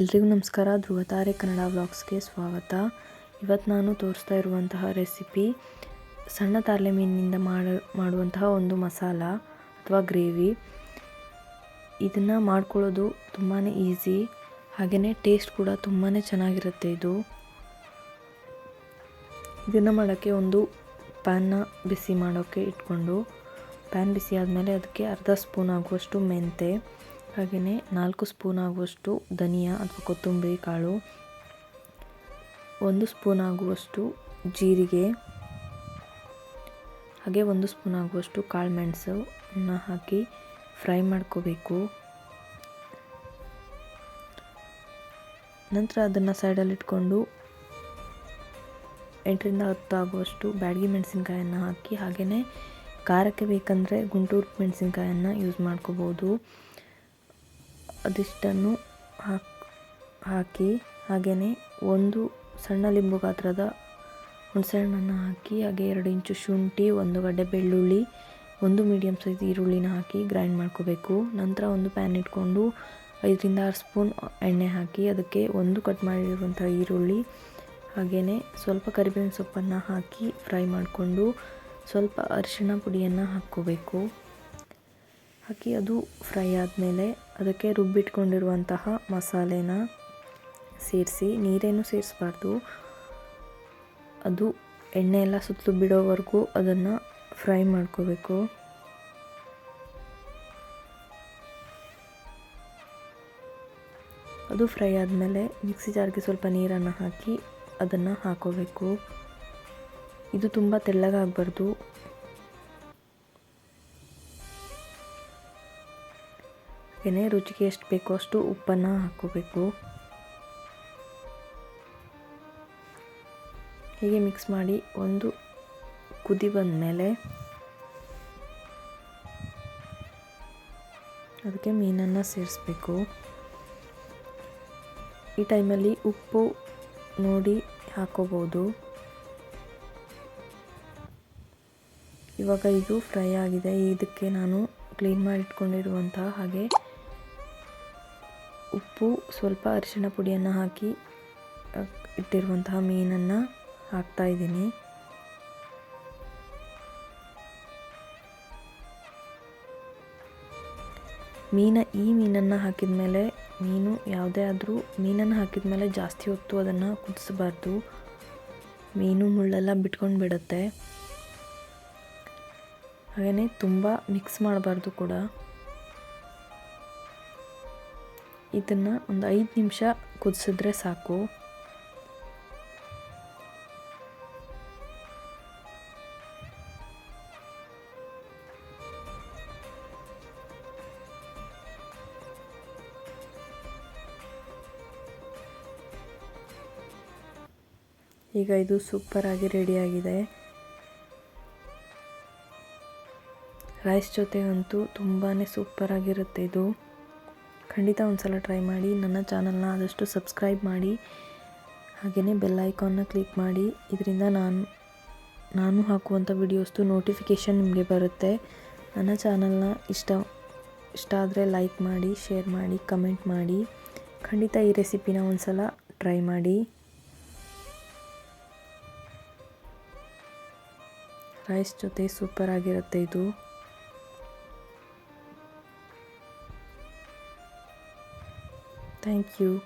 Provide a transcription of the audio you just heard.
ಎಲ್ರಿಗೂ ನಮಸ್ಕಾರ ಧ್ರುವತಾರೆ ಕನ್ನಡ ವ್ಲಾಗ್ಸ್ಗೆ ಸ್ವಾಗತ. ಇವತ್ತು ನಾನು ತೋರಿಸ್ತಾ ಇರುವಂತಹ ರೆಸಿಪಿ ಸಣ್ಣ ತಾರ್ಲೆ ಮೀನಿನಿಂದ ಮಾಡ, ಮಾಡುವಂತಹ ಒಂದು ಮಸಾಲ ಅಥವಾ ಗ್ರೇವಿ. ಇದನ್ನು ಮಾಡ್ಕೊಳ್ಳೋದು ತುಂಬಾ ಈಸಿ ಹಾಗೆಯೇ ಟೇಸ್ಟ್ ಕೂಡ ತುಂಬಾ ಚೆನ್ನಾಗಿರುತ್ತೆ ಇದು. ಇದನ್ನು ಮಾಡೋಕ್ಕೆ ಒಂದು ಪ್ಯಾನ್ನ ಬಿಸಿ ಮಾಡೋಕ್ಕೆ ಇಟ್ಕೊಂಡು, ಪ್ಯಾನ್ ಬಿಸಿ ಆದಮೇಲೆ ಅದಕ್ಕೆ ಅರ್ಧ ಸ್ಪೂನ್ ಆಗುವಷ್ಟು ಮೆಂತೆ. ಹಾಗೆಯೇ ನಾಲ್ಕು ಸ್ಪೂನ್ ಆಗುವಷ್ಟು ಧನಿಯಾ ಅಥವಾ ಕೊತ್ತಂಬರಿ ಕಾಳು, ಒಂದು ಸ್ಪೂನ್ ಆಗುವಷ್ಟು ಜೀರಿಗೆ, ಹಾಗೆ ಒಂದು ಸ್ಪೂನ್ ಆಗುವಷ್ಟು ಕಾಳು ಮೆಣಸನ್ನು ಹಾಕಿ ಫ್ರೈ ಮಾಡ್ಕೋಬೇಕು. ನಂತರ ಅದನ್ನು ಸೈಡಲ್ಲಿಟ್ಕೊಂಡು ಎಂಟರಿಂದ ಹತ್ತು ಆಗುವಷ್ಟು ಬ್ಯಾಡಗಿ ಮೆಣಸಿನ್ಕಾಯನ್ನು ಹಾಕಿ, ಹಾಗೆಯೇ ಖಾರಕ್ಕೆ ಬೇಕಂದರೆ ಗುಂಟೂರು ಮೆಣಸಿನ್ಕಾಯನ್ನು ಯೂಸ್ ಮಾಡ್ಕೋಬೋದು. ಅದಿಷ್ಟನ್ನು ಹಾಕಿ ಹಾಕಿ ಹಾಗೆಯೇ ಒಂದು ಸಣ್ಣ ಲಿಂಬು ಗಾತ್ರದ ಹುಣಸೆಹಣ್ಣನ್ನು ಹಾಕಿ, ಹಾಗೆ ಎರಡು ಇಂಚು ಶುಂಠಿ, ಒಂದು ಗಡ್ಡೆ ಬೆಳ್ಳುಳ್ಳಿ, ಒಂದು ಮೀಡಿಯಮ್ ಸೈಜ್ ಈರುಳ್ಳಿನ ಹಾಕಿ ಗ್ರೈಂಡ್ ಮಾಡ್ಕೋಬೇಕು. ನಂತರ ಒಂದು ಪ್ಯಾನ್ ಇಟ್ಕೊಂಡು ಐದರಿಂದ ಆರು ಸ್ಪೂನ್ ಎಣ್ಣೆ ಹಾಕಿ ಅದಕ್ಕೆ ಒಂದು ಕಟ್ ಮಾಡಿರುವಂಥ ಈರುಳ್ಳಿ, ಹಾಗೆಯೇ ಸ್ವಲ್ಪ ಕರಿಬೇವಿನ ಸೊಪ್ಪನ್ನು ಹಾಕಿ ಫ್ರೈ ಮಾಡಿಕೊಂಡು ಸ್ವಲ್ಪ ಅರಿಶಿಣ ಪುಡಿಯನ್ನು ಹಾಕ್ಕೋಬೇಕು. ಹಾಕಿ ಅದು ಫ್ರೈ ಆದಮೇಲೆ ಅದಕ್ಕೆ ರುಬ್ಬಿಟ್ಕೊಂಡಿರುವಂತಹ ಮಸಾಲೆನ ಸೇರಿಸಿ, ನೀರೇನು ಸೇರಿಸ್ಬಾರ್ದು. ಅದು ಎಣ್ಣೆ ಎಲ್ಲ ಸುತ್ತಲೂ ಬಿಡೋವರೆಗೂ ಅದನ್ನು ಫ್ರೈ ಮಾಡ್ಕೋಬೇಕು. ಅದು ಫ್ರೈ ಆದಮೇಲೆ ಮಿಕ್ಸಿ ಜಾರ್ಗೆ ಸ್ವಲ್ಪ ನೀರನ್ನು ಹಾಕಿ ಅದನ್ನು ಹಾಕೋಬೇಕು. ಇದು ತುಂಬ ತೆಳ್ಳಗಾಗಬಾರ್ದು. ಹಾಗೆಯೇ ರುಚಿಗೆ ಎಷ್ಟು ಬೇಕೋ ಅಷ್ಟು ಉಪ್ಪನ್ನು ಹಾಕ್ಕೋಬೇಕು. ಹೀಗೆ ಮಿಕ್ಸ್ ಮಾಡಿ ಒಂದು ಕುದಿ ಬಂದ ಮೇಲೆ ಅದಕ್ಕೆ ಮೀನನ್ನು ಸೇರಿಸ್ಬೇಕು. ಈ ಟೈಮಲ್ಲಿ ಉಪ್ಪು ನೋಡಿ ಹಾಕೋಬೋದು ಇವಾಗ ಇದು ಫ್ರೈ ಆಗಿದೆ. ಇದಕ್ಕೆ ನಾನು ಕ್ಲೀನ್ ಮಾಡಿ ಇಟ್ಕೊಂಡಿರುವಂತಹ ಹಾಗೆ ಉಪ್ಪು, ಸ್ವಲ್ಪ ಅರಿಶಿಣ ಪುಡಿಯನ್ನು ಹಾಕಿ ಇಟ್ಟಿರುವಂತಹ ಮೀನನ್ನು ಹಾಕ್ತಾ ಇದ್ದೀನಿ. ಮೀನ, ಈ ಮೀನನ್ನು ಹಾಕಿದ ಮೇಲೆ ಮೀನು ಯಾವುದೇ ಆದರೂ, ಮೀನನ್ನು ಹಾಕಿದ ಮೇಲೆ ಜಾಸ್ತಿ ಹೊತ್ತು ಅದನ್ನು ಕುದಿಸಬಾರ್ದು. ಮೀನು ಮುಳ್ಳೆಲ್ಲ ಬಿಟ್ಕೊಂಡು ಬಿಡುತ್ತೆ ಹಾಗೆಯೇ ತುಂಬ ಮಿಕ್ಸ್ ಮಾಡಬಾರ್ದು ಕೂಡ. ಇದನ್ನು ಒಂದು ಐದು ನಿಮಿಷ ಕುದಿಸಿದ್ರೆ ಸಾಕು. ಈಗ ಇದು ಸೂಪರಾಗಿ ರೆಡಿಯಾಗಿದೆ ರೈಸ್ ಜೊತೆ ಅಂತೂ ತುಂಬಾ ಸೂಪರಾಗಿರುತ್ತೆ ಇದು. ಖಂಡಿತ ಒಂದು ಸಲ ಟ್ರೈ ಮಾಡಿ, ನನ್ನ ಚಾನಲ್ನ ಆದಷ್ಟು ಸಬ್ಸ್ಕ್ರೈಬ್ ಮಾಡಿ, ಹಾಗೆಯೇ ಬೆಲ್ ಐಕಾನ್ನ ಕ್ಲಿಕ್ ಮಾಡಿ. ಇದರಿಂದ ನಾನು ನಾನು ಹಾಕುವಂಥ ವಿಡಿಯೋಸ್ದು ನೋಟಿಫಿಕೇಷನ್ ನಿಮಗೆ ಬರುತ್ತೆ. ನನ್ನ ಚಾನಲ್ನ ಇಷ್ಟ ಇಷ್ಟ ಆದರೆ ಲೈಕ್ ಮಾಡಿ ಶೇರ್ ಮಾಡಿ ಕಮೆಂಟ್ ಮಾಡಿ. ಖಂಡಿತ ಈ ರೆಸಿಪಿನ ಒಂದು ಸಲ ಟ್ರೈ ಮಾಡಿ. ರೈಸ್ ಜೊತೆ ಸೂಪರ್ ಆಗಿರುತ್ತೆ ಇದು. Thank you.